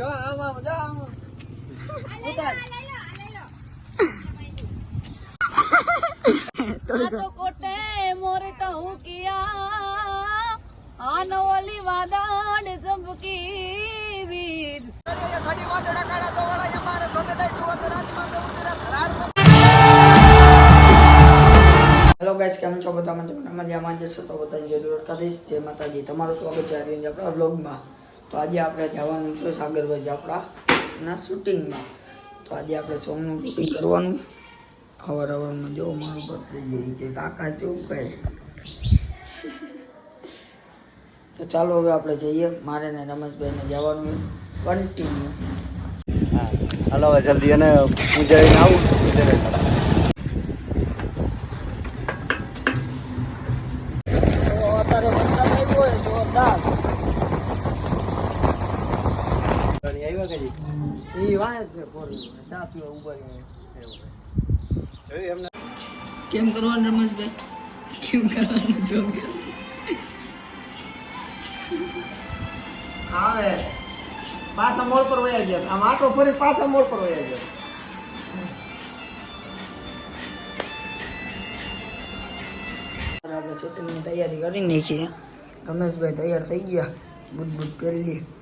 જો આમ આમ જો આમ. ઉતાર. તો કોટે મોરટા હું કિયા આન ઓલી વાદળ ઝબકી વીર. સાડી વાદળા કાળા દોવાળા અમારે સોમે દઈ સુવત રાતમાં તો ઉતરા ફરાર હેલો ગાઈસ કેમ છો? બધા મજામાં મજામાં જશો તો બધા જય દ્વારકાધીશ. જય માતાજી. તમારું સ્વાગત છે આજે આપણા વ્લોગમાં તો આજે આપણે જવાનું છે સાગરભાઈ આપણા ના શૂટિંગમાં. તો આજે આપણે સોંગનું શૂટિંગ કરવાનું. અવાર અવારમાં જો મારું બદલી ગઈ કે કાકા ચૂપ કહે તો ચાલો હવે આપણે જઈએ. મારે ને રમેશભાઈને જવાનું કન્ટિન્યુ હાલો જલ્દી અને પૂજા આવું પૂજા અત્યારે વરસાદ આવ્યો હોય જોરદાર આવ્યા કે એ વાય છે પોરી ચા પીવા ઊભા જોયું એમને કેમ કરવાનું રમેશભાઈ કેમ કરવાનું જો આવે પાછા મોડ પર વયા ગયા આમ આટો ફરી પાછા મોડ પર વયા ગયા આપણે શૂટિંગની તૈયારી કરી નાખીએ રમેશભાઈ તૈયાર થઈ ગયા બુટ બુટ પહેરી લે ઓકે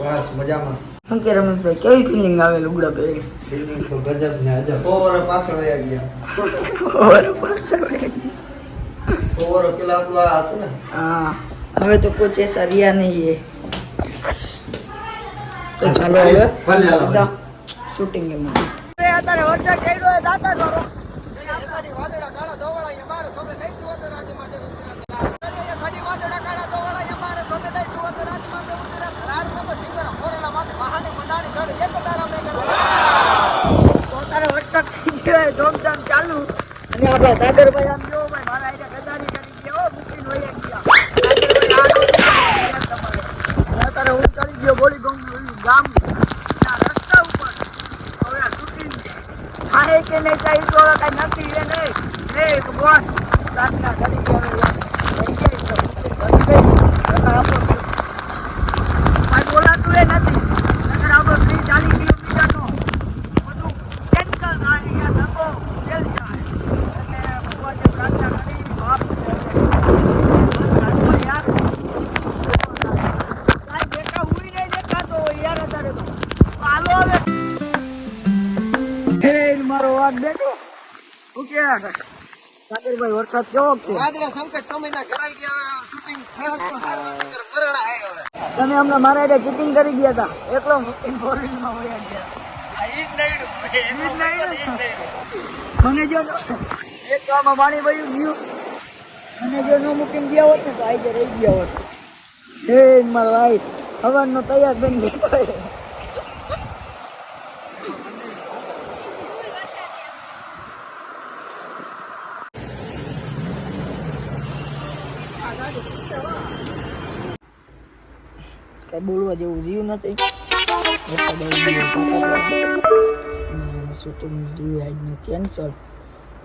બસ મજામાં. શું કે રમેશભાઈ કેવી ફિલિંગ આવે લુગડા પહેરી ફિલિંગ તો ગજબ ને અજબ ઓવર પાછળ વયા ગયા. ઓવર પાછળ વયા ગયા. ઓવર પેલા પેલા હતું ને. હા હવે તો કોઈ ચેસા રહ્યા નહીં એ. તો ચાલો હવે. સીધા શૂટિંગ એમાં. અત્યારે વરસાદ ચડ્યો હોય દાતા કરો વરસાદ થઈ ગયો હોય, ધોમધામ ચાલુ અને આપણા સાગરભાઈ આમ જો ભાઈ, મારા આઈને ગદારી કરી ગયા હો વયા ગયા. ગયા અત્યારે હું ચડી ગયો, બોલી ગમ ગામ રસ્તા ઉપર. હવે શૂટિંગ થાય કે નહીં એ તો કઈ કાંઈ નક્કી છે નહીં. હે ભગવાન, પ્રાર્થના કરી કે શું કે સાગરભાઈ વરસાદ કેવો છે? વાદળા સંકટ સમયના ઘરાઈ ગયા શૂટિંગ તમે હમણાં મારા એટલે ચીટિંગ કરી ગયા હતા. એકલો વયા ગયા. મને જો એક તો પાણી વયું ગયું. અને જો ન મૂકીને ગયા હોત ને તો આજે રહી ગયા હોત. હે મારા ભાઈ હવાનો તૈયાર બની ગયો. કઈ બોલવા જેવું રહ્યું નથી. શૂટિંગ રહ્યું કેન્સલ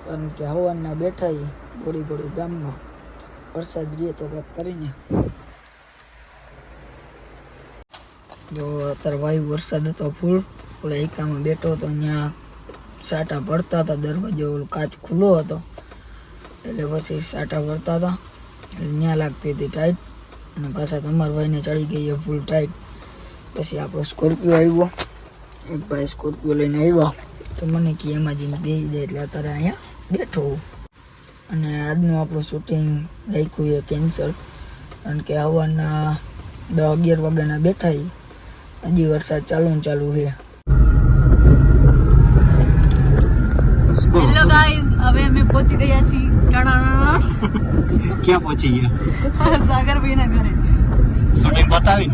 કારણ કે હવાના બેઠા એ ગોળી ગોળી ગામમાં. વરસાદ રહે તો કંઈક કરીને. જો અત્યારે વાયુ વરસાદ હતો ફૂલ ઓલા એકામાં બેઠો હતો, ત્યાં સાટા પડતા હતા. દરવાજો કાચ ખુલ્લો હતો. એટલે પછી સાટા પડતા હતા. ત્યાં લાગતી હતી ટાઈટ. અને પાછા તમારા ભાઈને ચડી ગઈ ફૂલ ટાઈટ. પછી આપણો સ્કોર્પિયો આવ્યો. એક ભાઈ સ્કોર્પિયો લઈને આવ્યો. તો મને કે એમાં જઈને બેસી જાય એટલે અત્યારે અહીંયા બેઠો અને આજનું આપણું શૂટિંગ રાખ્યું એ કેન્સલ કારણ કે હવાના દસ અગિયાર વાગ્યાના બેઠા. હજી વરસાદ ચાલુ ચાલુ છે. હેલો ગાઈઝ હવે અમે પહોંચી ગયા છીએ. ક્યાં પહોંચી ગયા? સાગરભાઈ ના ઘરે. શૂટિંગ બતાવી?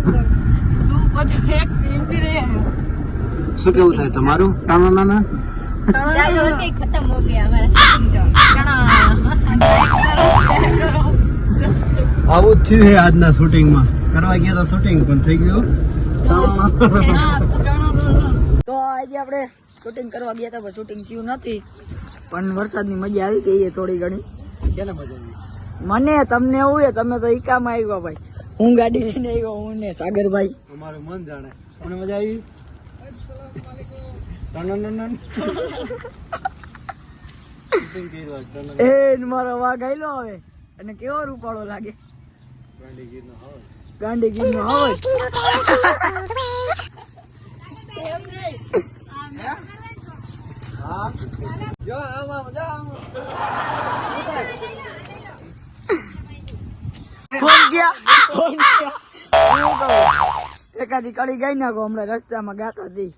શું પછી એક સીન બી રહી શું કેવું થાય તમારું? ટાણા નાના? ચાલો ઓકે ખતમ હો ગયા હમારા આવું થયું છે આજના શૂટિંગમાં. કરવા ગયા તો શૂટિંગ પણ થઈ ગયું. તો આજે આપણે શૂટિંગ કરવા ગયા હતા પણ શૂટિંગ થયું નથી. પણ વરસાદની મજા આવી ગઈ થોડી ઘણી. કેને મજા આવી? મને તમને એવું છે તમે તો ઈકામાં આવ્યા ભાઈ હું ગાડી લઈને આવ્યો હું ને સાગરભાઈ. અમારું મન જાણે. તમને મજા આવી. એ મારો વાઘ આવેલો હવે. અને કેવો રૂપાળો લાગે. ગાંડી ગીરનો અવાજ હા જો આમાં જો આમાં કોણ ગયા. કોણ ગયા એકાદી કડી ગઈ નાખો હમણાં રસ્તામાં ગાતા હતી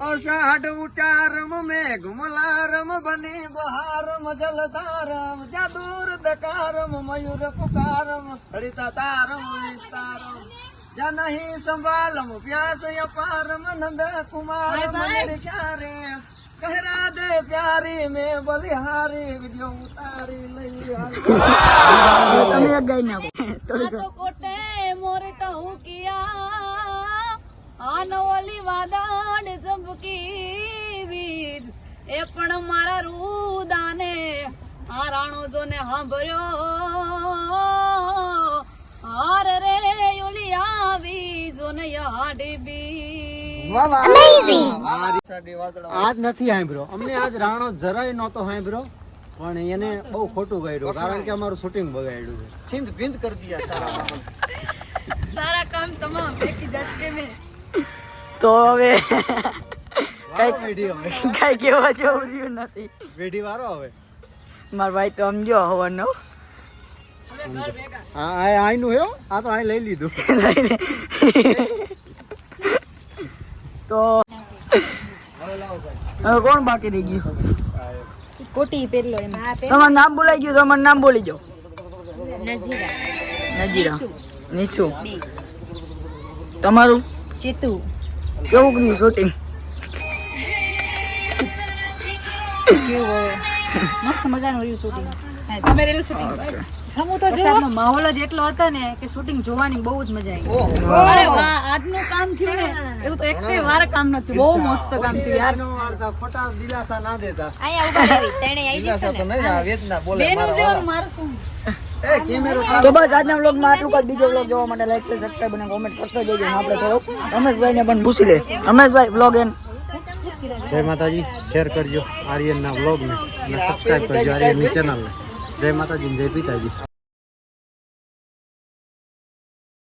અષાઢ ઉચારમ મેઘ મલારમ બની બહારમ જલધારમ જાદુર દકારમ મયુર પુકારમ હરિતા તારમ વિસ્તારમ. કુમાર મનેર ક્યારે કહરા દે પ્યારી મેં બલિહારી વિડિયો ઉતારી લઈ આવી. તમે એક ગાઈ નાખો. તો કોટે મોરટા હું કિયા આ નવલી વાદળ ઝબકી વીર. એ પણ મારા રૂદાને આ રાણો જોને સાંભળ્યો હાર રે આજ નથી સાંભળ્યો. અમને આજ રાણો જરાય નહોતો સાંભળ્યો પણ એને બહુ ખોટું ગાયડું કારણ કે અમારું શૂટિંગ બગાડ્યું છે. છિંદ ભિંદ કરી દીધા સારા સારા કામ તમામ એકી દસકે મે. તો હવે કઈ વેઢી હવે કઈ કેવા જેવું નથી. વેઢી વારો હવે. મારા ભાઈ તો સમજો હવાનો. હવે ઘર ભેગા આ આ આઈનું હે આ તો આઈ લઈ લીધું. તો હવે કોણ બાકી રહી ગયું? કોટી તમારું નામ બોલાઈ ગયું તમારું નામ બોલી જાઓ. નજીરા. નજીરા. નિશુ તમારું? ચિતુ. કેવું કર્યું શૂટિંગ મસ્ત મજાનું રહ્યું શૂટિંગ અમે રેલ શૂટિંગ માહોલ જ એટલો હતો ને કે શૂટિંગ જોવાની બહુ જ મજા આવી. અરે વાહ આજનું કામ થયું ને. એવું તો એક વાર કામ નતું બહુ મસ્ત કામ થયું યાર. એનો અર્થ આ ખોટા દિલાસા ના દેતા. અહીંયા ઊભા રહી તેણે દિલાસા તો નહીં આ વેદના બોલે બેનું મારા જેવું વાળા. મારું શું એ કેમેરો તો બસ આજના વ્લોગમાં આટલું જ બીજો વ્લોગ જોવા માટે લાઈક છે સબસ્ક્રાઈબ અને કોમેન્ટ કરતો જજો. આપણે થોડુંક રમેશભાઈને પણ પૂછી લે રમેશભાઈ વ્લોગ એન. જય માતાજી શેર કરજો આર્યનના વ્લોગને. અને સબસ્ક્રાઈબ કરજો આર્યનની ચેનલને જય માતાજી જય પિતાજી.